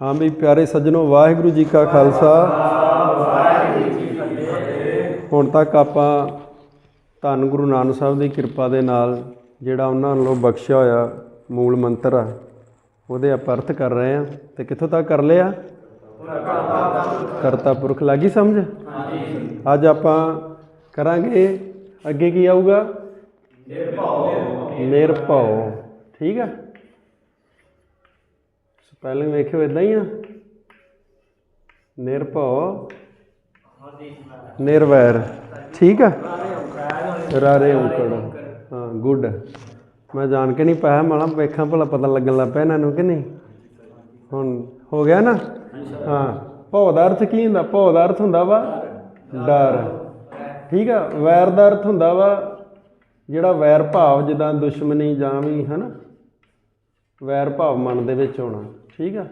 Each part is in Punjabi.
ਹਾਂ ਵੀ ਪਿਆਰੇ ਸੱਜਣੋ, ਵਾਹਿਗੁਰੂ ਜੀ ਕਾ ਖਾਲਸਾ। ਹੁਣ ਤੱਕ ਆਪਾਂ ਧੰਨ ਗੁਰੂ ਨਾਨਕ ਸਾਹਿਬ ਦੀ ਕਿਰਪਾ ਦੇ ਨਾਲ ਜਿਹੜਾ ਉਹਨਾਂ ਨੂੰ ਬਖਸ਼ਿਆ ਹੋਇਆ ਮੂਲ ਮੰਤਰ ਆ, ਉਹਦੇ ਆਪਾਂ ਅਰਥ ਕਰ ਰਹੇ ਆ ਤੇ ਕਿੱਥੋਂ ਤੱਕ ਕਰ ਲਿਆ? ਕਰਤਾ ਪੁਰਖ ਲੱਗੀ ਸਮਝ? ਅੱਜ ਆਪਾਂ ਕਰਾਂਗੇ, ਅੱਗੇ ਕੀ ਆਊਗਾ? ਨਿਰਭਉ, ਠੀਕ ਆ? ਪਹਿਲਾਂ ਵੇਖਿਓ ਇਦਾਂ ਹੀ ਆ। ਨਿਰਭਉ। ਨਿਰਵੈਰ। ਠੀਕ ਆ? ਰਾਰੇ ਔਂਕੜ। ਹਾਂ, ਗੁੱਡ। ਮੈਂ ਜਾਣ ਕੇ ਨਹੀਂ ਪਾਇਆ ਮਾਲਾ ਵੇਖਾਂ ਭਲਾ ਪਤਾ ਲੱਗਣ ਲੱਗ ਪਿਆ ਇਹਨਾਂ ਨੂੰ ਕਿ ਨਹੀਂ। ਹੁਣ ਹੋ ਗਿਆ ਨਾ? ਹਾਂ। ਭਉ ਦਾ ਅਰਥ ਕੀ ਹੁੰਦਾ? ਭਉ ਦਾ ਅਰਥ ਹੁੰਦਾ ਵਾ ਡਰ। ਠੀਕ ਆ? ਵੈਰ ਦਾ ਅਰਥ ਹੁੰਦਾ ਵਾ ਜਿਹੜਾ ਵੈਰ ਭਾਵ ਜਿੱਦਾਂ ਦੁਸ਼ਮਣੀ ਜਾਂ ਵੀ, ਹਨਾ? ਵੈਰ ਭਾਵ ਮਨ ਦੇ ਵਿੱਚ ਹੋਣਾ, ਠੀਕ ਆ?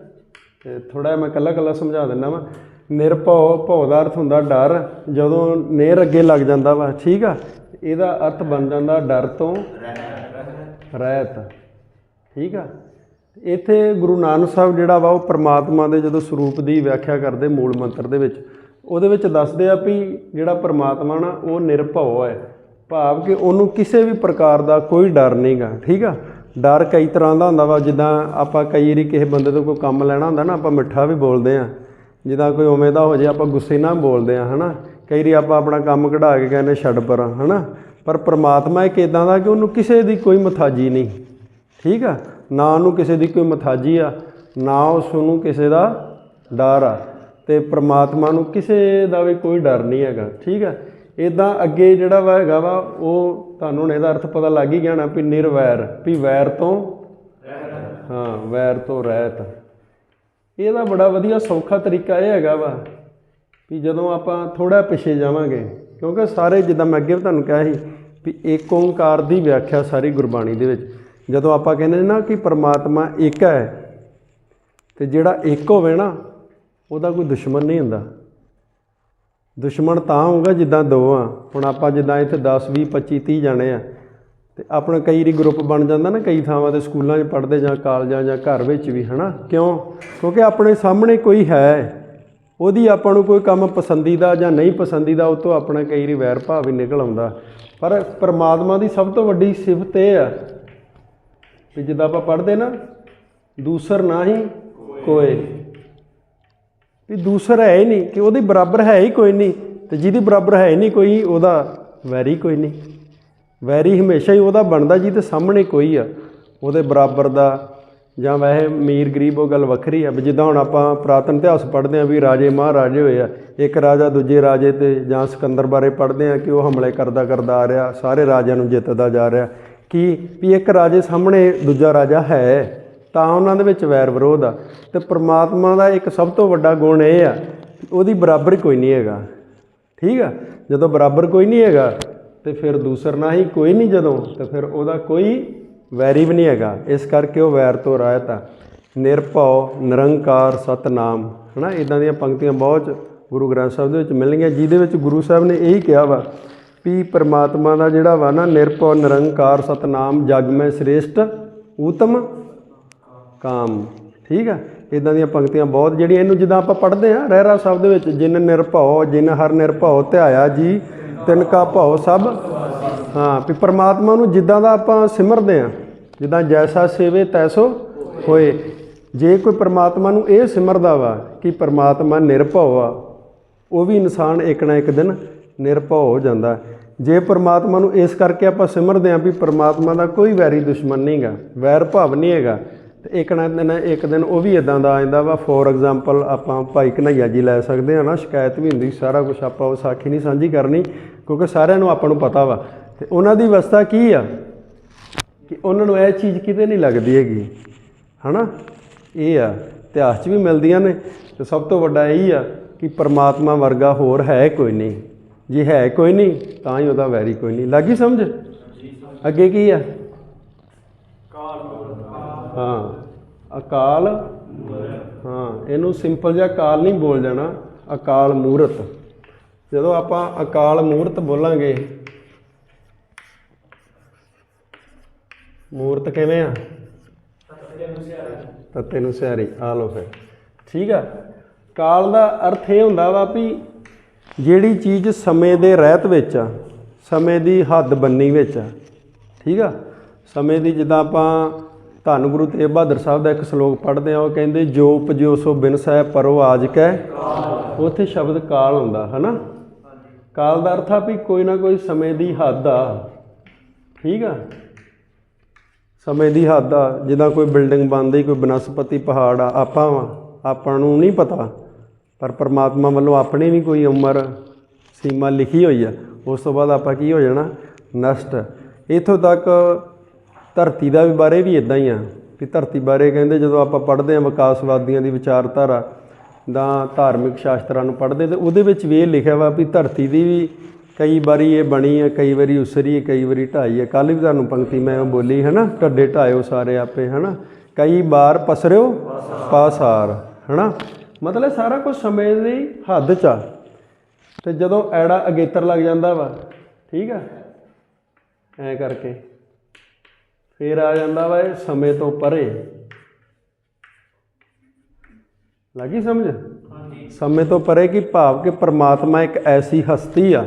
ਤੇ ਥੋੜਾ ਮੈਂ ਕੱਲਾ ਕੱਲਾ ਸਮਝਾ ਦਿੰਦਾ ਵਾ। ਨਿਰਭਉ, ਭਉ ਦਾ ਅਰਥ ਹੁੰਦਾ ਡਰ, ਜਦੋਂ ਨੇਰ ਅੱਗੇ ਲੱਗ ਜਾਂਦਾ ਵਾ, ਠੀਕ ਆ? ਇਹਦਾ ਅਰਥ ਬਣ ਜਾਂਦਾ ਡਰ ਤੋਂ ਰਹਿਤ, ਠੀਕ ਆ? ਇੱਥੇ ਗੁਰੂ ਨਾਨਕ ਸਾਹਿਬ ਜਿਹੜਾ ਵਾ, ਉਹ ਪ੍ਰਮਾਤਮਾ ਦੇ ਜਦੋਂ ਸਰੂਪ ਦੀ ਵਿਆਖਿਆ ਕਰਦੇ ਮੂਲ ਮੰਤਰ ਦੇ ਵਿੱਚ, ਉਹਦੇ ਵਿੱਚ ਦੱਸਦੇ ਆ ਵੀ ਜਿਹੜਾ ਪ੍ਰਮਾਤਮਾ ਨਾ, ਉਹ ਨਿਰਭਉ ਹੈ। ਭਾਵ ਕਿ ਉਹਨੂੰ ਕਿਸੇ ਵੀ ਪ੍ਰਕਾਰ ਦਾ ਕੋਈ ਡਰ ਨਹੀਂਗਾ ਠੀਕ ਆ? ਡਰ ਕਈ ਤਰ੍ਹਾਂ ਦਾ ਹੁੰਦਾ ਵਾ, ਜਿੱਦਾਂ ਆਪਾਂ ਕਈ ਵਾਰੀ ਕਿਸੇ ਬੰਦੇ ਤੋਂ ਕੋਈ ਕੰਮ ਲੈਣਾ ਹੁੰਦਾ ਨਾ, ਆਪਾਂ ਮਿੱਠਾ ਵੀ ਬੋਲਦੇ ਆ ਜਿੱਦਾਂ ਕੋਈ ਉਵੇਂ ਦਾ ਹੋ ਜੇ, ਆਪਾਂ ਗੁੱਸੇ ਨਾਲ ਬੋਲਦੇ ਆ ਹਨਾ? ਕਈ ਵਾਰੀ ਆਪਾਂ ਆਪਣਾ ਕੰਮ ਕਢਾ ਕੇ ਕਹਿੰਦੇ ਛੱਡ ਪਰਾਂ, ਹਨਾ? ਪਰ ਪ੍ਰਮਾਤਮਾ ਇੱਕ ਇਦਾਂ ਦਾ ਕਿ ਉਹਨੂੰ ਕਿਸੇ ਦੀ ਕੋਈ ਮਥਾਜੀ ਨਹੀਂ, ਠੀਕ ਆ? ਨਾ ਉਹਨੂੰ ਕਿਸੇ ਦੀ ਕੋਈ ਮਥਾਜੀ ਆ, ਨਾ ਉਸ ਨੂੰ ਕਿਸੇ ਦਾ ਡਰ ਆ। ਤੇ ਪ੍ਰਮਾਤਮਾ ਨੂੰ ਕਿਸੇ ਦਾ ਵੀ ਕੋਈ ਡਰ ਨਹੀਂ ਹੈਗਾ, ਠੀਕ ਆ? ਇਦਾਂ ਅੱਗੇ ਜਿਹੜਾ ਵਾ ਹੈਗਾ ਵਾ, ਉਹ ਤੁਹਾਨੂੰ ਹੁਣ ਇਹਦਾ ਅਰਥ ਪਤਾ ਲੱਗ ਹੀ ਜਾਣਾ ਵੀ ਨਿਰਵੈਰ, ਵੀ ਵੈਰ ਤੋਂ ਹਾਂ, ਵੈਰ ਤੋਂ ਰਹਿਤ। ਇਹਦਾ ਬੜਾ ਵਧੀਆ ਸੌਖਾ ਤਰੀਕਾ ਇਹ ਹੈਗਾ ਵਾ ਵੀ ਜਦੋਂ ਆਪਾਂ ਥੋੜਾ ਪਿੱਛੇ ਜਾਵਾਂਗੇ, ਕਿਉਂਕਿ ਸਾਰੇ ਜਿੱਦਾਂ ਮੈਂ ਅੱਗੇ ਵੀ ਤੁਹਾਨੂੰ ਕਿਹਾ ਸੀ ਵੀ ਏਕ ਓੰਕਾਰ ਦੀ ਵਿਆਖਿਆ ਸਾਰੀ ਗੁਰਬਾਣੀ ਦੇ ਵਿੱਚ। ਜਦੋਂ ਆਪਾਂ ਕਹਿੰਦੇ ਨਾ ਕਿ ਪਰਮਾਤਮਾ ਇੱਕ ਹੈ, ਤੇ ਜਿਹੜਾ ਇੱਕ ਹੋਵੇ ਨਾ, ਉਹਦਾ ਕੋਈ ਦੁਸ਼ਮਣ ਨਹੀਂ ਹੁੰਦਾ। ਦੁਸ਼ਮਣ ਤਾਂ ਹੋਊਗਾ ਜਿੱਦਾਂ ਦੋ ਆ। ਹੁਣ ਆਪਾਂ ਜਿੱਦਾਂ ਇੱਥੇ 10 20 25 30 ਜਾਣੇ ਆ। ਤੇ ਆਪਣਾ ਕਈ ਵਾਰੀ ਗਰੁੱਪ ਬਣ ਜਾਂਦਾ ਨਾ, ਕਈ ਥਾਵਾਂ ਤੇ ਸਕੂਲਾਂ 'ਚ ਪੜ੍ਹਦੇ ਜਾਂ ਕਾਲਜਾਂ ਜਾਂ ਘਰ ਵਿੱਚ ਵੀ, ਹਨਾ? ਕਿਉਂ? ਕਿਉਂਕਿ ਆਪਣੇ ਸਾਹਮਣੇ ਕੋਈ ਹੈ। ਉਹਦੀ ਆਪਾਂ ਨੂੰ ਕੋਈ ਕੰਮ ਪਸੰਦੀਦਾ ਜਾਂ ਨਹੀਂ ਪਸੰਦੀਦਾ, ਉਹ ਤੋਂ ਆਪਣਾ ਕਈ ਵਾਰੀ ਵੈਰ ਭਾਵ ਵੀ ਨਿਕਲ ਆਉਂਦਾ। ਪਰ ਪਰਮਾਤਮਾ ਦੀ ਸਭ ਤੋਂ ਵੱਡੀ ਸਿਫਤ ਇਹ ਆ ਵੀ ਜਿੱਦਾਂ ਆਪਾਂ ਪੜ੍ਹਦੇ ਨਾ, ਦੂਸਰ ਨਾ ਹੀ ਕੋਏ। ਵੀ ਦੂਸਰਾ ਹੈ ਹੀ ਨਹੀਂ, ਕਿ ਉਹਦੇ ਬਰਾਬਰ ਹੈ ਹੀ ਕੋਈ ਨਹੀਂ, ਤੇ ਜਿਹਦੀ ਬਰਾਬਰ ਹੈ ਹੀ ਨਹੀਂ ਕੋਈ, ਉਹਦਾ ਵੈਰੀ ਕੋਈ ਨਹੀਂ। ਵੈਰੀ ਹਮੇਸ਼ਾ ਹੀ ਉਹਦਾ ਬਣਦਾ, ਜਿਹਦੇ ਸਾਹਮਣੇ ਕੋਈ ਆ, ਉਹਦੇ ਬਰਾਬਰ ਦਾ, ਜਾਂ ਵੈਸੇ ਅਮੀਰ ਗਰੀਬ ਉਹ ਗੱਲ ਵੱਖਰੀ ਆ, ਵੀ ਜਿੱਦਾਂ ਹੁਣ ਆਪਾਂ ਪੁਰਾਤਨ ਇਤਿਹਾਸ ਪੜ੍ਹਦੇ ਆ ਵੀ ਰਾਜੇ ਮਹਾਰਾਜੇ ਹੋਏ ਆ, ਇੱਕ ਰਾਜਾ ਦੂਜੇ ਰਾਜੇ ਤੇ, ਜਾਂ ਸਿਕੰਦਰ ਬਾਰੇ ਪੜ੍ਹਦੇ ਆ ਕਿ ਉਹ ਹਮਲੇ ਕਰਦਾ ਕਰਦਾ ਆ ਰਿਹਾ, ਸਾਰੇ ਰਾਜਿਆਂ ਨੂੰ ਜਿੱਤਦਾ ਜਾ ਰਿਹਾ। ਕਿ ਵੀ ਇੱਕ ਰਾਜੇ ਸਾਹਮਣੇ ਦੂਜਾ ਰਾਜਾ ਹੈ? ਤਾਂ ਉਹਨਾਂ ਦੇ ਵਿੱਚ ਵੈਰ ਵਿਰੋਧ ਆ। ਤੇ ਪ੍ਰਮਾਤਮਾ ਦਾ ਇੱਕ ਸਭ ਤੋਂ ਵੱਡਾ ਗੁਣ ਇਹ ਆ, ਉਹਦੀ ਬਰਾਬਰ ਕੋਈ ਨਹੀਂ ਹੈਗਾ। ਠੀਕ ਆ? ਜਦੋਂ ਬਰਾਬਰ ਕੋਈ ਨਹੀਂ ਹੈਗਾ, ਤੇ ਫਿਰ ਦੂਸਰ ਹੀ ਕੋਈ ਨਹੀਂ ਜਦੋਂ, ਤੇ ਫਿਰ ਉਹਦਾ ਕੋਈ ਵੈਰੀ ਵੀ ਨਹੀਂ ਹੈਗਾ। ਇਸ ਕਰਕੇ ਉਹ ਵੈਰ ਤੋਂ ਰਹਿਤ ਆ। ਨਿਰਭਉ, ਨਿਰੰਕਾਰ, ਸਤਨਾਮ। ਹਨਾ? ਇਦਾਂ ਦੀਆਂ ਪੰਕਤੀਆਂ ਬਹੁਤ ਗੁਰੂ ਗ੍ਰੰਥ ਸਾਹਿਬ ਦੇ ਵਿੱਚ ਮਿਲਣਗੀਆਂ, ਜਿਹਦੇ ਵਿੱਚ ਗੁਰੂ ਸਾਹਿਬ ਨੇ ਇਹੀ ਕਿਹਾ ਵਾ ਵੀ ਪਰਮਾਤਮਾ ਦਾ ਜਿਹੜਾ ਵਾ ਨਾ, ਨਿਰਭਉ, ਨਿਰੰਕਾਰ, ਸਤਨਾਮ, ਜਗ ਮੈਂ ਸ੍ਰੇਸ਼ਟ, ਊਤਮ ਕਾਮ। ਠੀਕ ਆ? ਇਦਾਂ ਦੀਆਂ ਪੰਕਤੀਆਂ ਬਹੁਤ ਜਿਹੜੀਆਂ ਇਹਨੂੰ ਜਿੱਦਾਂ ਆਪਾਂ ਪੜ੍ਹਦੇ ਆ ਰਹਿਰਾ ਸਾਹਿਬ ਦੇ ਵਿੱਚ, ਜਿਨ ਨਿਰਭਉ, ਜਿਨ ਹਰ ਨਿਰਭਉ, ਧਿਆਇਆ ਜੀ, ਤਿਨ ਕਾ ਭਉ ਸਭ। ਹਾਂ, ਵੀ ਪਰਮਾਤਮਾ ਨੂੰ ਜਿੱਦਾਂ ਦਾ ਆਪਾਂ ਸਿਮਰਦੇ ਆ ਜਿੱਦਾਂ ਜੈਸਾ ਸੇਵੇ ਤੈਸੋ ਹੋਏ। ਜੇ ਕੋਈ ਪਰਮਾਤਮਾ ਨੂੰ ਇਹ ਸਿਮਰਦਾ ਵਾ ਕਿ ਪਰਮਾਤਮਾ ਨਿਰਭਉ ਆ, ਉਹ ਵੀ ਇਨਸਾਨ ਇੱਕ ਨਾ ਇੱਕ ਦਿਨ ਨਿਰਭਉ ਹੋ ਜਾਂਦਾ। ਜੇ ਪਰਮਾਤਮਾ ਨੂੰ ਇਸ ਕਰਕੇ ਆਪਾਂ ਸਿਮਰਦੇ ਆਂ ਵੀ ਪਰਮਾਤਮਾ ਦਾ ਕੋਈ ਵੈਰੀ ਦੁਸ਼ਮਣ ਨਹੀਂਗਾ ਵੈਰ ਭਾਵ ਨਹੀਂ ਹੈਗਾ ਤੇ ਇੱਕ ਨਾ ਦਿਨ ਇੱਕ ਦਿਨ ਉਹ ਵੀ ਇਦਾਂ ਦਾ ਆ ਜਾਂਦਾ ਵਾ। ਫੋਰ ਐਗਜ਼ਾਮਪਲ ਆਪਾਂ ਭਾਈ ਕਨਈਆ ਜੀ ਲੈ ਸਕਦੇ ਆ ਨਾ ਸ਼ਿਕਾਇਤ ਵੀ ਹੁੰਦੀ ਸਾਰਾ ਕੁਝ ਆਪਾਂ ਉਹ ਸਾਖੀ ਨਹੀਂ ਸਾਂਝੀ ਕਰਨੀ ਕਿਉਂਕਿ ਸਾਰਿਆਂ ਨੂੰ ਆਪਾਂ ਨੂੰ ਪਤਾ ਵਾ। ਤੇ ਉਹਨਾਂ ਦੀ ਅਵਸਥਾ ਕੀ ਆ? ਕਿ ਉਹਨਾਂ ਨੂੰ ਇਹ ਚੀਜ਼ ਕਿਤੇ ਨਹੀਂ ਲੱਗਦੀ ਹੈਗੀ ਹਨਾ? ਇਹ ਆ ਇਤਿਹਾਸ 'ਚ ਵੀ ਮਿਲਦੀਆਂ ਨੇ। ਤੇ ਸਭ ਤੋਂ ਵੱਡਾ ਇਹੀ ਆ ਕਿ ਪਰਮਾਤਮਾ ਵਰਗਾ ਹੋਰ ਹੈ ਕੋਈ ਨਹੀਂ। ਜੇ ਹੈ ਕੋਈ ਨਹੀਂ ਤਾਂ ਹੀ ਉਹਦਾ ਵੈਰੀ ਕੋਈ ਨਹੀਂ। ਲੱਗੀ ਸਮਝ? ਅੱਗੇ ਕੀ ਆ? ਹਾਂ। ਅਕਾਲ। ਹਾਂ, ਇਹਨੂੰ ਸਿੰਪਲ ਜਿਹਾ ਕਾਲ ਨਹੀਂ ਬੋਲ ਜਾਣਾ, ਅਕਾਲ ਮੂਰਤ। ਜਦੋਂ ਆਪਾਂ ਅਕਾਲ ਮੂਰਤ ਬੋਲਾਂਗੇ, ਮੂਰਤ ਕਿਵੇਂ ਆ? ਤੱਤੇ ਨੂੰ ਸਿਆਰੀ ਆ ਲੋ ਫਿਰ। ਠੀਕ ਆ। ਕਾਲ ਦਾ ਅਰਥ ਇਹ ਹੁੰਦਾ ਵਾ ਵੀ ਜਿਹੜੀ ਚੀਜ਼ ਸਮੇਂ ਦੇ ਰਹਿਤ ਵਿੱਚ ਆ, ਸਮੇਂ ਦੀ ਹੱਦ ਬੰਨੀ ਵਿੱਚ ਆ। ਠੀਕ ਆ? ਸਮੇਂ ਦੀ ਜਿੱਦਾਂ ਆਪਾਂ ਧੰਨ ਗੁਰੂ ਤੇਗ ਬਹਾਦਰ ਸਾਹਿਬ ਦਾ ਇੱਕ ਸ਼ਲੋਕ ਪੜ੍ਹਦੇ ਆ ਉਹ ਕਹਿੰਦੇ ਜੋ ਉਪਜਿਓ ਸੋ ਬਿਨ ਸਹਿ ਪਰੋ ਆਜ ਕੈ। ਉੱਥੇ ਸ਼ਬਦ ਕਾਲ ਹੁੰਦਾ ਹਨਾ? ਕਾਲ ਦਾ ਅਰਥ ਆ ਵੀ ਕੋਈ ਨਾ ਕੋਈ ਸਮੇਂ ਦੀ ਹੱਦ ਆ। ਠੀਕ ਆ? ਸਮੇਂ ਦੀ ਹੱਦ ਆ ਜਿੱਦਾਂ ਕੋਈ ਬਿਲਡਿੰਗ ਬਣਦੀ ਕੋਈ ਬਨਸਪਤੀ ਪਹਾੜ ਆ ਆਪਾਂ ਵਾਂ, ਆਪਾਂ ਨੂੰ ਨਹੀਂ ਪਤਾ। ਪਰ ਪ੍ਰਮਾਤਮਾ ਵੱਲੋਂ ਆਪਣੀ ਵੀ ਕੋਈ ਉਮਰ ਸੀਮਾ ਲਿਖੀ ਹੋਈ ਆ ਉਸ ਤੋਂ ਬਾਅਦ ਆਪਾਂ ਕੀ ਹੋ ਜਾਣਾ? ਨਸ਼ਟ। ਇਥੋਂ ਤੱਕ ਧਰਤੀ ਦਾ ਵੀ ਬਾਰੇ ਵੀ ਇਦਾਂ ਹੀ ਆ, ਵੀ ਧਰਤੀ ਬਾਰੇ ਕਹਿੰਦੇ ਜਦੋਂ ਆਪਾਂ ਪੜ੍ਹਦੇ ਆ ਵਿਕਾਸਵਾਦੀਆਂ ਦੀ ਵਿਚਾਰਧਾਰਾ ਦਾ ਧਾਰਮਿਕ ਸ਼ਾਸਤਰਾਂ ਨੂੰ ਪੜ੍ਹਦੇ, ਤੇ ਉਹਦੇ ਵਿੱਚ ਵੀ ਇਹ ਲਿਖਿਆ ਵਾ ਵੀ ਧਰਤੀ ਦੀ ਵੀ ਕਈ ਵਾਰੀ ਇਹ ਬਣੀ ਹੈ ਕਈ ਵਾਰੀ ਉਸਰੀ ਹੈ ਕਈ ਵਾਰੀ ਢਾਈ ਹੈ ਕੱਲ ਵੀ ਤੁਹਾਨੂੰ ਪੰਕਤੀ ਮੈਂ ਉਹ ਬੋਲੀ ਹੈ ਨਾ, ਢੱਡੇ ਢਾਇਓ ਸਾਰੇ ਆਪੇ, ਹੈ ਨਾ? ਕਈ ਵਾਰ ਪਸਰਿਓ, ਪਾਸਾਰ, ਹੈ ਨਾ? ਮਤਲਬ ਸਾਰਾ ਕੁਝ ਸਮੇਂ ਦੀ ਹੱਦ 'ਚ ਆ। ਤੇ ਜਦੋਂ ਐੜਾ ਅਗੇਤਰ ਲੱਗ ਜਾਂਦਾ ਵਾ, ਠੀਕ ਆ? ਐ ਕਰਕੇ। ਫੇਰ ਆ ਜਾਂਦਾ ਵਾ ਇਹ ਸਮੇਂ ਤੋਂ ਪਰੇ। ਲੱਗੀ ਸਮਝ? ਸਮੇਂ ਤੋਂ ਪਰੇ ਕੀ ਭਾਵ ਕਿ ਪ੍ਰਮਾਤਮਾ ਇੱਕ ਐਸੀ ਹਸਤੀ ਆ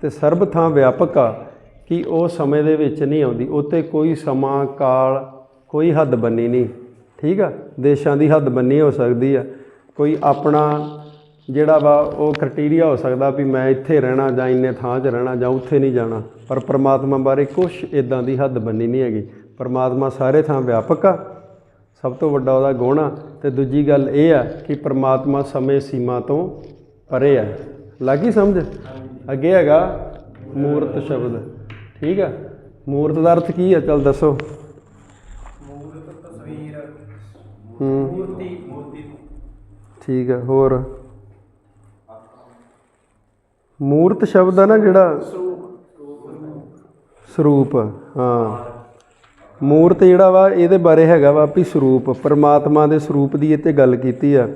ਤੇ ਸਰਬ ਥਾਂ ਵਿਆਪਕ ਆ ਕਿ ਉਹ ਸਮੇਂ ਦੇ ਵਿੱਚ ਨਹੀਂ ਆਉਂਦੀ। ਉੱਤੇ ਕੋਈ ਸਮਾਂ ਕਾਲ ਕੋਈ ਹੱਦ ਬੰਨੀ ਨਹੀਂ। ਠੀਕ ਆ? ਦੇਸ਼ਾਂ ਦੀ ਹੱਦ ਬੰਨੀ ਹੋ ਸਕਦੀ ਆ। ਕੋਈ ਆਪਣਾ ਜਿਹੜਾ ਵਾ ਉਹ ਕ੍ਰਾਈਟੇਰੀਆ ਹੋ ਸਕਦਾ ਵੀ ਮੈਂ ਇੱਥੇ ਰਹਿਣਾ ਜਾਂ ਇੰਨੇ ਥਾਂ 'ਚ ਰਹਿਣਾ ਜਾਂ ਉੱਥੇ ਨਹੀਂ ਜਾਣਾ। ਪਰ ਪ੍ਰਮਾਤਮਾ ਬਾਰੇ ਕੁਝ ਇਦਾਂ ਦੀ ਹੱਦ ਬੰਨੀ ਨਹੀਂ ਹੈਗੀ। ਪ੍ਰਮਾਤਮਾ ਸਾਰੇ ਥਾਂ ਵਿਆਪਕ ਆ ਸਭ ਤੋਂ ਵੱਡਾ ਉਹਦਾ ਗੁਣ ਆ। ਤੇ ਦੂਜੀ ਗੱਲ ਇਹ ਆ ਕਿ ਪ੍ਰਮਾਤਮਾ ਸਮੇਂ ਸੀਮਾ ਤੋਂ ਪਰੇ ਆ। ਲੱਗੀ ਸਮਝ? ਅੱਗੇ ਹੈਗਾ ਮੂਰਤ ਸ਼ਬਦ। ਠੀਕ ਆ? ਮੂਰਤ ਦਾ ਅਰਥ ਕੀ ਆ? ਚਲ ਦੱਸੋ। ਮੂਰਤ ਤਸਵੀਰ ਮੂਰਤੀ ਮੂਰਤੀ। ਠੀਕ ਆ ਹੋਰ? ਮੂਰਤ ਸ਼ਬਦ ਆ ਨਾ ਜਿਹੜਾ ਸਰੂਪ, ਹਾਂ। ਮੂਰਤ ਜਿਹੜਾ ਵਾ, ਇਹਦੇ ਬਾਰੇ ਹੈਗਾ ਵਾ ਵੀ ਸਰੂਪ, ਪਰਮਾਤਮਾ ਦੇ ਸਰੂਪ ਦੀ ਇੱਥੇ ਗੱਲ ਕੀਤੀ ਆ।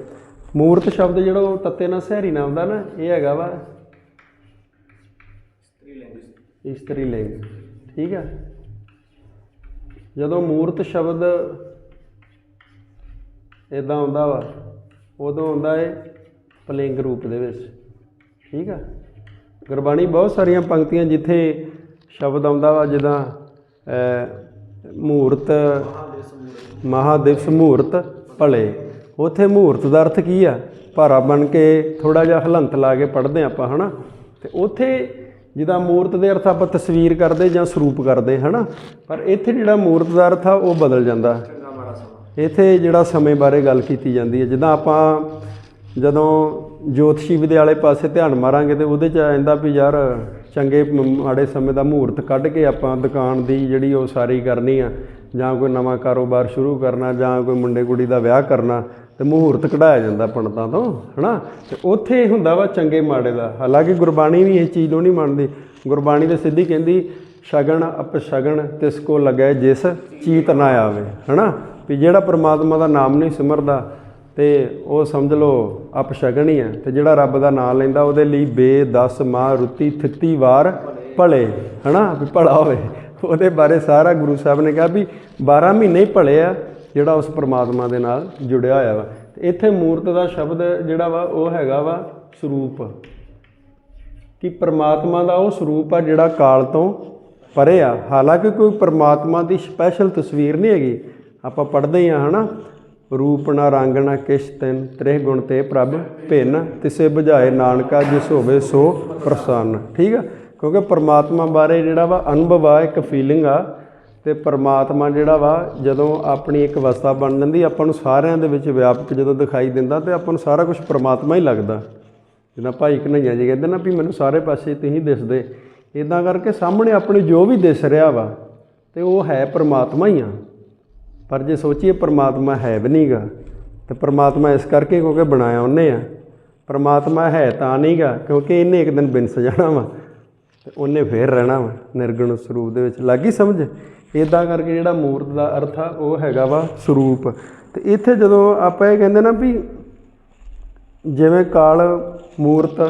ਮੂਰਤ ਸ਼ਬਦ ਜਿਹੜਾ ਉਹ ਤੱਤੇ ਨਾਲ ਸਹਿਰੀ ਨਾਮ ਦਾ ਨਾ, ਇਹ ਹੈਗਾ ਵਾ ਇਸਤਰੀ ਲਿੰਗ। ਠੀਕ ਆ। ਜਦੋਂ ਮੂਰਤ ਸ਼ਬਦ ਇਦਾਂ ਆਉਂਦਾ ਵਾ, ਉਦੋਂ ਆਉਂਦਾ ਏ ਪਲਿੰਗ ਰੂਪ ਦੇ ਵਿੱਚ। ਠੀਕ ਆ। ਗੁਰਬਾਣੀ ਬਹੁਤ ਸਾਰੀਆਂ ਪੰਕਤੀਆਂ ਜਿੱਥੇ ਸ਼ਬਦ ਆਉਂਦਾ ਵਾ ਜਿੱਦਾਂ ਮੂਰਤ ਮਹਾਦਿਵਸ ਮੂਰਤ ਭਲੇ। ਉਥੇ ਮੂਰਤ ਦਾ ਅਰਥ ਕੀ ਆ? ਭਾਰਾ ਬਣ ਕੇ ਥੋੜਾ ਜਿਹਾ ਹਲੰਤ ਲਾ ਕੇ ਪੜ੍ਹਦੇ ਆਪਾਂ ਹਨਾ? ਤੇ ਉਥੇ ਜਿਹਦਾ ਮੂਰਤ ਦੇ ਅਰਥ ਆਪਾਂ ਤਸਵੀਰ ਕਰਦੇ ਜਾਂ ਸਰੂਪ ਕਰਦੇ ਹਨਾ? ਪਰ ਇੱਥੇ ਜਿਹੜਾ ਮੂਰਤ ਦਾ ਅਰਥ ਆ ਉਹ ਬਦਲ ਜਾਂਦਾ। ਇੱਥੇ ਜਿਹੜਾ ਸਮੇਂ ਬਾਰੇ ਗੱਲ ਕੀਤੀ ਜਾਂਦੀ ਹੈ ਜਿੱਦਾਂ ਆਪਾਂ ਜਦੋਂ ਜੋਤਸ਼ੀ ਵਿਦਿਆਲੇ ਪਾਸੇ ਧਿਆਨ ਮਾਰਾਂਗੇ ਤੇ ਉਹਦੇ 'ਚ ਆ ਜਾਂਦਾ ਵੀ ਯਾਰ ਚੰਗੇ ਮਾੜੇ ਸਮੇਂ ਦਾ ਮਹੂਰਤ ਕੱਢ ਕੇ ਆਪਾਂ ਦੁਕਾਨ ਦੀ ਜਿਹੜੀ ਉਹ ਸਾਰੀ ਕਰਨੀ ਆ, ਜਾਂ ਕੋਈ ਨਵਾਂ ਕਾਰੋਬਾਰ ਸ਼ੁਰੂ ਕਰਨਾ, ਜਾਂ ਕੋਈ ਮੁੰਡੇ ਕੁੜੀ ਦਾ ਵਿਆਹ ਕਰਨਾ, ਤੇ ਮਹੂਰਤ ਕਢਾਇਆ ਜਾਂਦਾ ਪੰਡਤਾਂ ਤੋਂ, ਹਨਾ? ਤੇ ਉੱਥੇ ਹੁੰਦਾ ਵਾ ਚੰਗੇ ਮਾੜੇ ਦਾ। ਹਾਲਾਂਕਿ ਗੁਰਬਾਣੀ ਵੀ ਇਹ ਚੀਜ਼ ਨੂੰ ਨਹੀਂ ਮੰਨਦੀ। ਗੁਰਬਾਣੀ ਤੇ ਸਿੱਧੀ ਕਹਿੰਦੀ, ਸ਼ਗਨ ਅਪਸ਼ਗਨ ਤਿਸ ਕੋ ਲਗੈ ਜਿਸ, ਚੀਤ ਨਾ ਆਵੇ ਹਨਾ? ਵੀ ਜਿਹੜਾ ਪ੍ਰਮਾਤਮਾ ਦਾ ਨਾਮ ਨਹੀਂ ਸਿਮਰਦਾ ਤੇ ਉਹ ਸਮਝ ਲਓ ਅਪਸ਼ਗਨ ਹੀ ਹੈ ਤੇ ਜਿਹੜਾ ਰੱਬ ਦਾ ਨਾਮ ਲੈਂਦਾ ਉਹਦੇ ਲਈ ਬੇ 10 ਮਾਹ ਰੁੱਤੀ, ਥਿੱਤੀ ਵਾਰ ਭਲੇ, ਹਨਾ? ਵੀ ਭਲਾ ਹੋਵੇ। ਉਹਦੇ ਬਾਰੇ ਸਾਰਾ ਗੁਰੂ ਸਾਹਿਬ ਨੇ ਕਿਹਾ ਵੀ 12 ਮਹੀਨੇ ਹੀ ਭਲੇ ਆ ਜਿਹੜਾ ਉਸ ਪ੍ਰਮਾਤਮਾ ਦੇ ਨਾਲ ਜੁੜਿਆ ਹੋਇਆ ਵਾ। ਤੇ ਇੱਥੇ ਮੂਰਤ ਦਾ ਸ਼ਬਦ ਜਿਹੜਾ ਵਾ, ਉਹ ਹੈਗਾ ਵਾ ਸਰੂਪ। ਕਿ ਪ੍ਰਮਾਤਮਾ ਦਾ ਉਹ ਸਰੂਪ ਆ ਜਿਹੜਾ ਕਾਲ ਤੋਂ ਪਰੇ ਆ। ਹਾਲਾਂਕਿ ਕੋਈ ਪ੍ਰਮਾਤਮਾ ਦੀ ਸਪੈਸ਼ਲ ਤਸਵੀਰ ਨਹੀਂ ਹੈਗੀ। ਆਪਾਂ ਪੜ੍ਹਦੇ ਹੀ ਆ, ਹਨਾ? ਰੂਪ ਨਾ ਰੰਗ ਨਾ ਕਿਛ ਤੈਨ, ਤ੍ਰਿਹ ਗੁਣ ਤੇ ਪ੍ਰਭ ਭਿੰਨ, ਤਿਸੇ ਬੁਝਾਏ ਨਾਨਕਾ ਜਿਸ ਹੋਵੇ ਸੋ ਪ੍ਰਸੰਨ। ਠੀਕ ਆ? ਕਿਉਂਕਿ ਪਰਮਾਤਮਾ ਬਾਰੇ ਜਿਹੜਾ ਵਾ ਅਨੁਭਵ ਆ, ਇੱਕ ਫੀਲਿੰਗ ਆ, ਤੇ ਪਰਮਾਤਮਾ ਜਿਹੜਾ ਵਾ ਜਦੋਂ ਆਪਣੀ ਇੱਕ ਅਵਸਥਾ ਬਣ ਜਾਂਦੀ, ਆਪਾਂ ਨੂੰ ਸਾਰਿਆਂ ਦੇ ਵਿੱਚ ਵਿਆਪਕ ਜਦੋਂ ਦਿਖਾਈ ਦਿੰਦਾ ਤੇ ਆਪਾਂ ਨੂੰ ਸਾਰਾ ਕੁਝ ਪਰਮਾਤਮਾ ਹੀ ਲੱਗਦਾ। ਜਿੱਦਾਂ ਭਾਈ ਕਨਈਆ ਜੀ ਕਹਿੰਦੇ ਨਾ ਵੀ ਮੈਨੂੰ ਸਾਰੇ ਪਾਸੇ ਤੁਸੀਂ ਦਿਸਦੇ। ਇਦਾਂ ਕਰਕੇ ਸਾਹਮਣੇ ਆਪਣੇ ਜੋ ਵੀ ਦਿਸ ਰਿਹਾ ਵਾ, ਤੇ ਉਹ ਹੈ ਪਰਮਾਤਮਾ ਹੀ ਆ। ਪਰ ਜੇ ਸੋਚੀਏ ਪਰਮਾਤਮਾ ਹੈ ਵੀ ਨਹੀਂਗਾ ਤੇ ਪਰਮਾਤਮਾ ਇਸ ਕਰਕੇ ਕਿਉਂਕਿ ਬਣਾਇਆ ਉਹਨੇ ਆ। ਪਰਮਾਤਮਾ ਹੈ ਤਾਂ ਨਹੀਂਗਾ ਕਿਉਂਕਿ ਇਹਨੇ ਇੱਕ ਦਿਨ ਬਿਨਸ ਜਾਣਾ ਵਾ, ਤੇ ਉਹਨੇ ਫੇਰ ਰਹਿਣਾ ਵਾ, ਨਿਰਗੁਣ ਸਰੂਪ ਦੇ ਵਿੱਚ। ਲੱਗੀ ਸਮਝ? ਇਦਾਂ ਕਰਕੇ ਜਿਹੜਾ ਮੂਰਤ ਦਾ ਅਰਥ ਆ, ਉਹ ਹੈਗਾ ਵਾ ਸਰੂਪ। ਤੇ ਇੱਥੇ ਜਦੋਂ ਆਪਾਂ ਇਹ ਕਹਿੰਦੇ ਨਾ ਵੀ ਜਿਵੇਂ ਕਾਲ, ਮੂਰਤ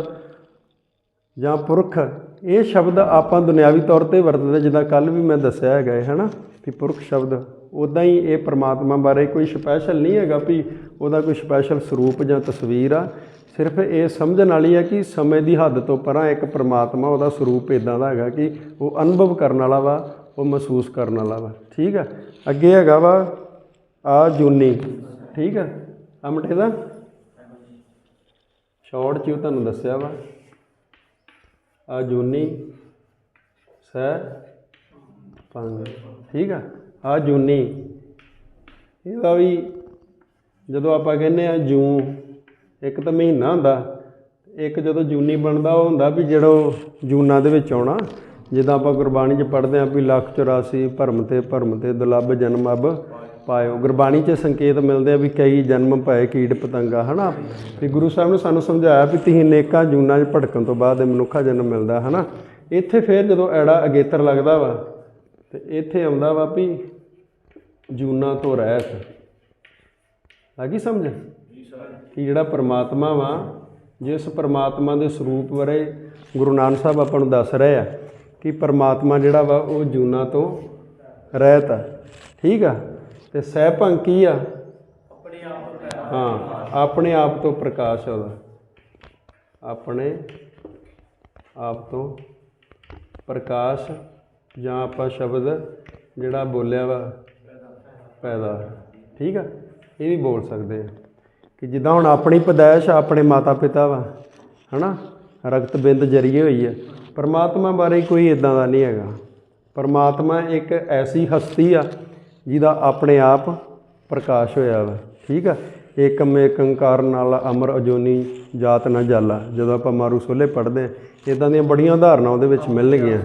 ਜਾਂ ਪੁਰਖ, ਇਹ ਸ਼ਬਦ ਆਪਾਂ ਦੁਨਿਆਵੀ ਤੌਰ ਤੇ ਵਰਤਦੇ ਜਿੱਦਾਂ ਕੱਲ ਵੀ ਮੈਂ ਦੱਸਿਆ ਹੈਗਾ ਹੈ ਹਨਾ? ਕਿ ਪੁਰਖ ਸ਼ਬਦ ਉਦਾਂ ਹੀ ਇਹ ਪ੍ਰਮਾਤਮਾ ਬਾਰੇ ਕੋਈ ਸਪੈਸ਼ਲ ਨਹੀਂ ਹੈਗਾ ਵੀ ਉਹਦਾ ਕੋਈ ਸਪੈਸ਼ਲ ਸਰੂਪ ਜਾਂ ਤਸਵੀਰ ਆ। ਸਿਰਫ ਇਹ ਸਮਝਣ ਵਾਲੀ ਹੈ ਕਿ ਸਮੇਂ ਦੀ ਹੱਦ ਤੋਂ ਪਰਾਂ ਇੱਕ ਪ੍ਰਮਾਤਮਾ ਉਹਦਾ ਸਰੂਪ ਇਦਾਂ ਦਾ ਹੈਗਾ ਕਿ ਉਹ ਅਨੁਭਵ ਕਰਨ ਵਾਲਾ ਵਾ, ਉਹ ਮਹਿਸੂਸ ਕਰਨ ਵਾਲਾ ਵਾ। ਠੀਕ ਆ? ਅੱਗੇ ਹੈਗਾ ਵਾ ਆ ਜੂਨੀ। ਠੀਕ ਆ? ਆ ਮਟੇ ਦਾ? ਸ਼ਾਰਟ ਚ ਉਹ ਤੁਹਾਨੂੰ ਦੱਸਿਆ ਵਾ। ਆ ਜੂਨੀ ਸੈ ਪੰਜ। ਠੀਕ ਆ? ਆ ਜੂਨੀ। ਇਹਦਾ ਵੀ ਜਦੋਂ ਆਪਾਂ ਕਹਿੰਦੇ ਆ ਜੂ ਇੱਕ ਤਾਂ ਮਹੀਨਾ ਹੁੰਦਾ, ਇੱਕ ਜਦੋਂ ਜੂਨੀ ਬਣਦਾ ਉਹ ਹੁੰਦਾ ਵੀ ਜਿਹੜਾ ਜੂਨਾਂ ਦੇ ਵਿੱਚ ਆਉਣਾ। ਜਿੱਦਾਂ ਆਪਾਂ ਗੁਰਬਾਣੀ 'ਚ ਪੜ੍ਹਦੇ ਆਂ ਵੀ ਲੱਖ 84 ਭਰਮ ਤੇ ਭਰਮ ਤੇ ਦੁਲੱਭ ਜਨਮ ਅਬ ਪਾਇਓ। ਗੁਰਬਾਣੀ 'ਚ ਸੰਕੇਤ ਮਿਲਦੇ ਆ ਵੀ ਕਈ ਜਨਮ ਪਾਏ ਕੀੜ ਪਤੰਗਾ, ਹਨਾ? ਵੀ ਗੁਰੂ ਸਾਹਿਬ ਨੇ ਸਾਨੂੰ ਸਮਝਾਇਆ ਵੀ ਤੀਹ ਨੇਕਾਂ ਜੂਨਾਂ 'ਚ ਭਟਕਣ ਤੋਂ ਬਾਅਦ ਇਹ ਮਨੁੱਖਾ ਜਨਮ ਮਿਲਦਾ, ਹਨਾ? ਇੱਥੇ ਫੇਰ ਜਦੋਂ ਐੜਾ ਅਗੇਤਰ ਲੱਗਦਾ ਵਾ ਤੇ ਇੱਥੇ ਆਉਂਦਾ ਵਾ ਵੀ ਜੂਨਾਂ ਤੋਂ ਰਹਿਤ। ਲੱਗੀ ਸਮਝ? ਕਿ ਜਿਹੜਾ ਪਰਮਾਤਮਾ ਵਾ ਜਿਸ ਪਰਮਾਤਮਾ ਦੇ ਸਰੂਪ ਬਾਰੇ ਗੁਰੂ ਨਾਨਕ ਸਾਹਿਬ ਆਪਾਂ ਨੂੰ ਦੱਸ ਰਹੇ ਆ ਕਿ ਪਰਮਾਤਮਾ ਜਿਹੜਾ ਵਾ ਉਹ ਜੂਨਾਂ ਤੋਂ ਰਹਿਤ ਆ। ਠੀਕ ਆ? ਤੇ ਸਹਿਭੰ ਕੀ ਆ? ਆਪਣੇ ਆਪ ਤੋਂ ਹਾਂ ਆਪਣੇ ਆਪ ਤੋਂ ਪ੍ਰਕਾਸ਼ ਉਹਦਾ। ਆਪਣੇ ਆਪ ਤੋਂ ਪ੍ਰਕਾਸ਼ ਜਾਂ ਆਪਾਂ ਸ਼ਬਦ ਜਿਹੜਾ ਬੋਲਿਆ ਵਾ, ਪੈਦਾ। ਠੀਕ ਆ? ਇਹ ਵੀ ਬੋਲ ਸਕਦੇ ਆ। ਕਿ ਜਿੱਦਾਂ ਹੁਣ ਆਪਣੀ ਪਦੈਸ਼ ਆਪਣੇ ਮਾਤਾ ਪਿਤਾ ਵਾ, ਹਨਾ? ਰਗਤ ਬਿੰਦ ਜਰੀਏ ਹੋਈ ਹੈ ਪਰਮਾਤਮਾ ਬਾਰੇ ਕੋਈ ਇਦਾਂ ਦਾ ਨਹੀਂ ਹੈਗਾ। ਪਰਮਾਤਮਾ ਇੱਕ ਐਸੀ ਹਸਤੀ ਆ, ਜਿਹਦਾ ਆਪਣੇ ਆਪ ਪ੍ਰਕਾਸ਼ ਹੋਇਆ ਵਾ। ਠੀਕ ਆ? ਏਕਮ ਏਕੰਕਾਰ ਨਾਲ ਅਮਰ ਅਜੋਨੀ ਜਾਤ ਨਾ ਜਾਲਾ। ਜਦੋਂ ਆਪਾਂ ਮਾਰੂ ਸੋਲੇ ਪੜ੍ਹਦੇ ਆ ਇਦਾਂ ਦੀਆਂ ਬੜੀਆਂ ਉਦਾਹਰਨਾਂ ਉਹਦੇ ਵਿੱਚ ਮਿਲਣਗੀਆਂ।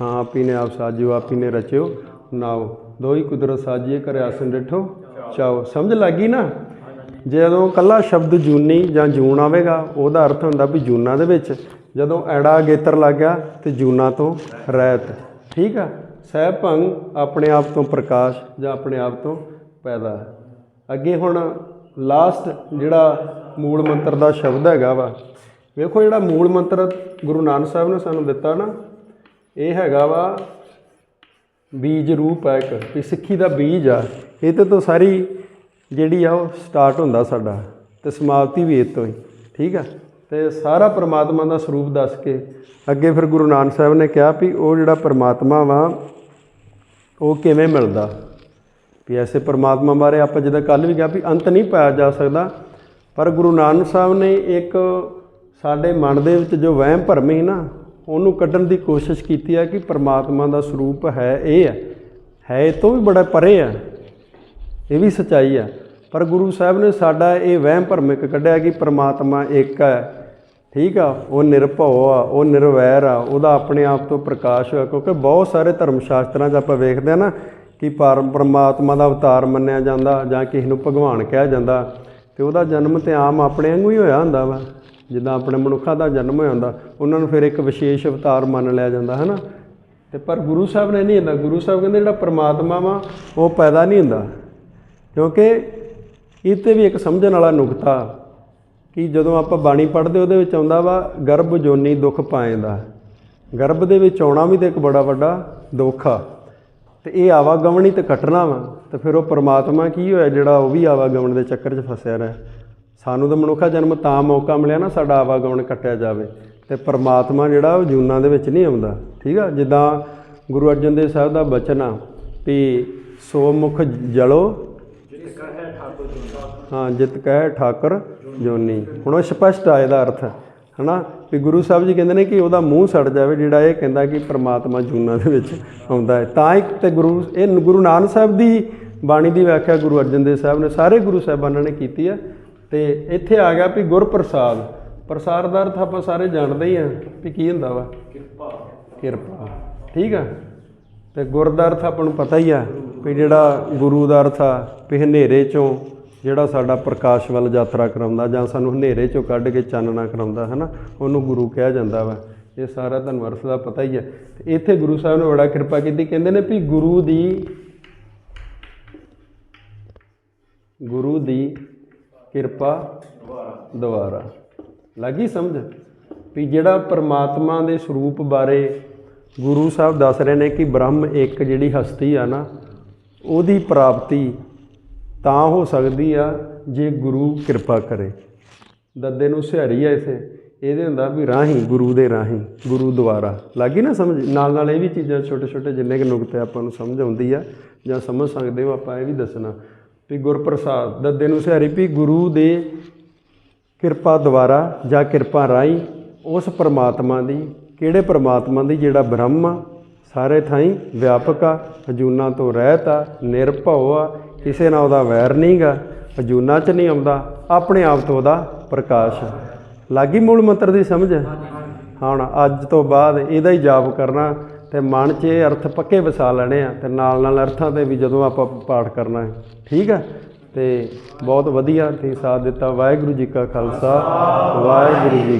ਹਾਂ, ਆਪੀ ਨੇ ਆਪ ਸਾਜਿਓ, ਆਪੀ ਨੇ ਰਚਿਓ। ਨਾਓ, ਦੋਈ ਕੁਦਰਤ ਸਾਜੀਏ ਕਰੇ ਆਸਨ ਡਿਠੋ। ਚਾਓ, ਸਮਝ ਲੱਗੀ ਨਾ? ਜਦੋਂ ਕੱਲਾ ਸ਼ਬਦ ਜੂਨੀ ਜਾਂ ਜੂਨ ਆਵੇਗਾ, ਉਹਦਾ ਅਰਥ ਹੁੰਦਾ ਵੀ ਜੂਨਾਂ ਦੇ ਵਿੱਚ। ਜਦੋਂ ਐੜਾ ਅਗੇਤਰ ਲੱਗ ਗਿਆ ਤੇ ਜੂਨਾਂ ਤੋਂ ਰਹਿਤ ਠੀਕ ਆ? ਸਹਿ ਭੰਗ ਆਪਣੇ ਆਪ ਤੋਂ ਪ੍ਰਕਾਸ਼ ਜਾਂ ਆਪਣੇ ਆਪ ਤੋਂ ਪੈਦਾ। ਅੱਗੇ ਹੁਣ ਲਾਸਟ ਜਿਹੜਾ ਮੂਲ ਮੰਤਰ ਦਾ ਸ਼ਬਦ ਹੈਗਾ ਵਾ। ਵੇਖੋ ਜਿਹੜਾ ਮੂਲ ਮੰਤਰ ਗੁਰੂ ਨਾਨਕ ਸਾਹਿਬ ਨੇ ਸਾਨੂੰ ਦਿੱਤਾ ਨਾ ਇਹ ਹੈਗਾ ਵਾ ਬੀਜ ਰੂਪ ਹੈ ਇੱਕ, ਵੀ ਸਿੱਖੀ ਦਾ ਬੀਜ ਆ। ਇਹ ਤੇ ਤੋਂ ਸਾਰੀ ਜਿਹੜੀ ਆ ਉਹ ਸਟਾਰਟ ਹੁੰਦਾ ਸਾਡਾ, ਤੇ ਸਮਾਪਤੀ ਵੀ ਇਹ ਤੋਂ ਹੀ, ਠੀਕ ਆ? ਤੇ ਸਾਰਾ ਪ੍ਰਮਾਤਮਾ ਦਾ ਸਰੂਪ ਦੱਸ ਕੇ ਅੱਗੇ ਫਿਰ ਗੁਰੂ ਨਾਨਕ ਸਾਹਿਬ ਨੇ ਕਿਹਾ ਵੀ ਉਹ ਜਿਹੜਾ ਪ੍ਰਮਾਤਮਾ ਵਾ, ਉਹ ਕਿਵੇਂ ਮਿਲਦਾ? ਵੀ ਐਸੇ ਪ੍ਰਮਾਤਮਾ ਬਾਰੇ ਆਪਾਂ ਜਿੱਦਾਂ ਕੱਲ ਵੀ ਕਿਹਾ ਵੀ ਅੰਤ ਨਹੀਂ ਪਾਇਆ ਜਾ ਸਕਦਾ, ਪਰ ਗੁਰੂ ਨਾਨਕ ਸਾਹਿਬ ਨੇ ਇੱਕ ਸਾਡੇ ਮਨ ਦੇ ਵਿੱਚ ਜੋ ਵਹਿਮ ਭਰਮ ਸੀ ਨਾ ਉਹਨੂੰ ਕੱਢਣ ਦੀ ਕੋਸ਼ਿਸ਼ ਕੀਤੀ ਹੈ ਕਿ ਪਰਮਾਤਮਾ ਦਾ ਸਰੂਪ ਹੈ ਇਹ ਹੈ ਹੈ ਇਹ ਤੋਂ ਵੀ ਬੜਾ ਪਰੇ ਆ। ਇਹ ਵੀ ਸਚਾਈ ਆ। ਪਰ ਗੁਰੂ ਸਾਹਿਬ ਨੇ ਸਾਡਾ ਇਹ ਵਹਿਮ ਭਰਮ ਇੱਕ ਕੱਢਿਆ ਕਿ ਪਰਮਾਤਮਾ ਇੱਕ ਹੈ ਠੀਕ ਆ, ਉਹ ਨਿਰਭਉ ਆ, ਉਹ ਨਿਰਵੈਰ ਆ, ਉਹਦਾ ਆਪਣੇ ਆਪ ਤੋਂ ਪ੍ਰਕਾਸ਼ ਹੋਇਆ। ਕਿਉਂਕਿ ਬਹੁਤ ਸਾਰੇ ਧਰਮ ਸ਼ਾਸਤਰਾਂ 'ਚ ਆਪਾਂ ਵੇਖਦੇ ਆ ਨਾ ਕਿ ਪਰਮਾਤਮਾ ਦਾ ਅਵਤਾਰ ਮੰਨਿਆ ਜਾਂਦਾ ਜਾਂ ਕਿਸੇ ਨੂੰ ਭਗਵਾਨ ਕਿਹਾ ਜਾਂਦਾ ਤੇ ਉਹਦਾ ਜਨਮ ਤੇ ਆਮ ਆਪਣੇ ਵਾਂਗੂ ਹੀ ਹੋਇਆ ਹੁੰਦਾ ਵਾ। ਜਿੱਦਾਂ ਆਪਣੇ ਮਨੁੱਖਾਂ ਦਾ ਜਨਮ ਹੋਇਆ ਹੁੰਦਾ, ਉਹਨਾਂ ਨੂੰ ਫਿਰ ਇੱਕ ਵਿਸ਼ੇਸ਼ ਅਵਤਾਰ ਮੰਨ ਲਿਆ ਜਾਂਦਾ ਹੈ ਨਾ ਤੇ ਪਰ ਗੁਰੂ ਸਾਹਿਬ ਨੇ ਨਹੀਂ ਹੁੰਦਾ, ਗੁਰੂ ਸਾਹਿਬ ਕਹਿੰਦੇ ਜਿਹੜਾ ਪਰਮਾਤਮਾ ਵਾ, ਉਹ ਪੈਦਾ ਨਹੀਂ ਹੁੰਦਾ। ਕਿਉਂਕਿ ਇਹ ਤੇ ਵੀ ਇੱਕ ਸਮਝਣ ਵਾਲਾ ਨੁਕਤਾ ਕਿ ਜਦੋਂ ਆਪਾਂ ਬਾਣੀ ਪੜ੍ਹਦੇ, ਉਹਦੇ ਵਿੱਚ ਆਉਂਦਾ ਵਾ, ਗਰਭ ਜੋਨੀ ਦੁੱਖ ਪਾਏਂਦਾ ਗਰਭ ਦੇ ਵਿੱਚ ਆਉਣਾ ਵੀ ਤੇ ਇੱਕ ਬੜਾ ਵੱਡਾ ਦੁੱਖ ਆ। ਤੇ ਇਹ ਆਵਾਗਮਣੀ ਤੇ ਕੱਟਣਾ ਵਾ, ਤੇ ਫਿਰ ਉਹ ਪਰਮਾਤਮਾ ਕੀ ਹੋਇਆ ਜਿਹੜਾ ਉਹ ਵੀ ਆਵਾਗਮਨ ਦੇ ਚੱਕਰ 'ਚ ਫਸਿਆ ਰਿਹਾ। ਸਾਨੂੰ ਤਾਂ ਮਨੁੱਖਾ ਜਨਮ ਤਾਂ ਮੌਕਾ ਮਿਲਿਆ ਨਾ ਸਾਡਾ ਆਵਾਗਮਨ ਕੱਟਿਆ ਜਾਵੇ ਤੇ ਪਰਮਾਤਮਾ ਜਿਹੜਾ ਉਹ ਜੂਨਾਂ ਦੇ ਵਿੱਚ ਨਹੀਂ ਆਉਂਦਾ, ਠੀਕ ਆ? ਜਿੱਦਾਂ ਗੁਰੂ ਅਰਜਨ ਦੇਵ ਸਾਹਿਬ ਦਾ ਬਚਨ ਆ ਵੀ ਸੋ ਮੁਖ ਜਲੋ ਹਾਂ, ਜਿਤ ਕਹਿ ਠਾਕਰ ਜੋਨੀ। ਹੁਣ ਉਹ ਸਪਸ਼ਟ ਆ ਇਹਦਾ ਅਰਥ, ਹਨਾ? ਵੀ ਗੁਰੂ ਸਾਹਿਬ ਜੀ ਕਹਿੰਦੇ ਨੇ ਕਿ ਉਹਦਾ ਮੂੰਹ ਸੜ ਜਾਵੇ, ਜਿਹੜਾ ਇਹ ਕਹਿੰਦਾ ਕਿ ਪ੍ਰਮਾਤਮਾ ਜੂਨਾਂ ਦੇ ਵਿੱਚ ਆਉਂਦਾ ਹੈ। ਤਾਂ ਇੱਕ ਤੇ ਗੁਰੂ, ਇਹ ਗੁਰੂ ਨਾਨਕ ਸਾਹਿਬ ਦੀ ਬਾਣੀ ਦੀ ਵਿਆਖਿਆ ਗੁਰੂ ਅਰਜਨ ਦੇਵ ਸਾਹਿਬ ਨੇ, ਸਾਰੇ ਗੁਰੂ ਸਾਹਿਬਾਨਾਂ ਨੇ ਕੀਤੀ ਹੈ ਤੇ ਇੱਥੇ ਆ ਗਿਆ ਵੀ ਗੁਰ ਪ੍ਰਸਾਦ ਪ੍ਰਸਾਦ ਦਾ ਅਰਥ ਆਪਾਂ ਸਾਰੇ ਜਾਣਦੇ ਹੀ ਆ ਵੀ ਕੀ ਹੁੰਦਾ ਵਾ? ਕਿਰਪਾ। ਕਿਰਪਾ। ਠੀਕ ਆ? ਤੇ ਗੁਰ ਦਾ ਅਰਥ ਆਪਾਂ ਨੂੰ ਪਤਾ ਹੀ ਆ ਵੀ ਜਿਹੜਾ ਗੁਰੂ ਦਾ ਅਰਥ ਆ ਵੀ ਹਨੇਰੇ ਚੋਂ ਜਿਹੜਾ ਸਾਡਾ ਪ੍ਰਕਾਸ਼ ਵੱਲ ਯਾਤਰਾ ਕਰਾਉਂਦਾ ਜਾਂ ਸਾਨੂੰ ਹਨੇਰੇ ਚੋਂ ਕੱਢ ਕੇ ਚਾਨਣਾ ਕਰਾਉਂਦਾ ਹੈ ਨਾ ਉਹਨੂੰ ਗੁਰੂ ਕਿਹਾ ਜਾਂਦਾ ਵਾ। ਇਹ ਸਾਰਾ ਅਰਥ ਦਾ ਪਤਾ ਹੀ ਹੈ ਤੇ ਇੱਥੇ ਗੁਰੂ ਸਾਹਿਬ ਨੇ ਬੜਾ ਕਿਰਪਾ ਕੀਤੀ। ਕਹਿੰਦੇ ਨੇ ਵੀ ਗੁਰੂ ਦੀ ਗੁਰੂ ਦੀ ਕਿਰਪਾ ਦੁਆਰਾ। ਲੱਗੀ ਸਮਝ? ਵੀ ਜਿਹੜਾ ਪਰਮਾਤਮਾ ਦੇ ਸਰੂਪ ਬਾਰੇ ਗੁਰੂ ਸਾਹਿਬ ਦੱਸ ਰਹੇ ਨੇ ਕਿ ਬ੍ਰਹਮ ਇੱਕ ਜਿਹੜੀ ਹਸਤੀ ਆ ਨਾ, ਉਹਦੀ ਪ੍ਰਾਪਤੀ ਤਾਂ ਹੋ ਸਕਦੀ ਆ ਜੇ ਗੁਰੂ ਕਿਰਪਾ ਕਰੇ। ਦੱਦੇ ਨੂੰ ਸਿਹਾਰੀ ਆ ਇਥੇ। ਇਹਦੇ ਹੁੰਦਾ ਵੀ ਰਾਹੀਂ, ਗੁਰੂ ਦੇ ਰਾਹੀਂ, ਗੁਰੂ ਦੁਆਰਾ। ਲੱਗੀ ਨਾ ਸਮਝ? ਨਾਲ ਨਾਲ ਇਹ ਵੀ ਚੀਜ਼ਾਂ ਛੋਟੇ ਛੋਟੇ ਜਿੰਨੇ ਕਿ ਨੁਕਤੇ ਆਪਾਂ ਨੂੰ ਸਮਝ ਆਉਂਦੀ ਆ ਜਾਂ ਸਮਝ ਸਕਦੇ ਹੋ, ਆਪਾਂ ਇਹ ਵੀ ਦੱਸਣਾ। ਵੀ ਗੁਰਪ੍ਰਸਾਦ, ਦੱਦੇ ਨੂੰ ਸਿਹਾਰੀ, ਵੀ ਗੁਰੂ ਦੇ ਕਿਰਪਾ ਦੁਆਰਾ ਜਾਂ ਕਿਰਪਾ ਰਾਹੀਂ ਉਸ ਪਰਮਾਤਮਾ ਦੀ, ਕਿਹੜੇ ਪਰਮਾਤਮਾ ਦੀ ਜਿਹੜਾ ਬ੍ਰਹਮ ਆ, ਸਾਰੇ ਥਾਈਂ ਵਿਆਪਕ ਆ ਅਜੂਨਾ ਤੋਂ ਰਹਿਤ ਆ, ਨਿਰਭਉ ਆ, ਕਿਸੇ ਨਾਲ ਉਹਦਾ ਵੈਰ ਨਹੀਂਗਾ ਅਜੂਨਾ ਚ ਨਹੀਂ ਆਉਂਦਾ, ਆਪਣੇ ਆਪ ਤੋਂ ਉਹਦਾ ਪ੍ਰਕਾਸ਼ ਆ। ਲੱਗੀ ਮੂਲ ਮੰਤਰ ਦੀ ਸਮਝ ਹੁਣ ਅੱਜ ਤੋਂ ਬਾਅਦ ਇਹਦਾ ਹੀ ਜਾਪ ਕਰਨਾ ਤੇ ਮਨ 'ਚ ਇਹ ਅਰਥ ਪੱਕੇ ਵਸਾ ਲੈਣੇ ਆ ਤੇ ਨਾਲ ਨਾਲ ਅਰਥਾਂ ਤੇ ਵੀ ਜਦੋਂ ਆਪਾਂ ਪਾਠ ਕਰਨਾ ਹੈ। ਠੀਕ ਆ ਤੇ ਬਹੁਤ ਵਧੀਆ ਤੁਸੀਂ ਸਾਥ ਦਿੱਤਾ। ਵਾਹਿਗੁਰੂ ਜੀ ਕਾ ਖਾਲਸਾ, ਵਾਹਿਗੁਰੂ ਜੀ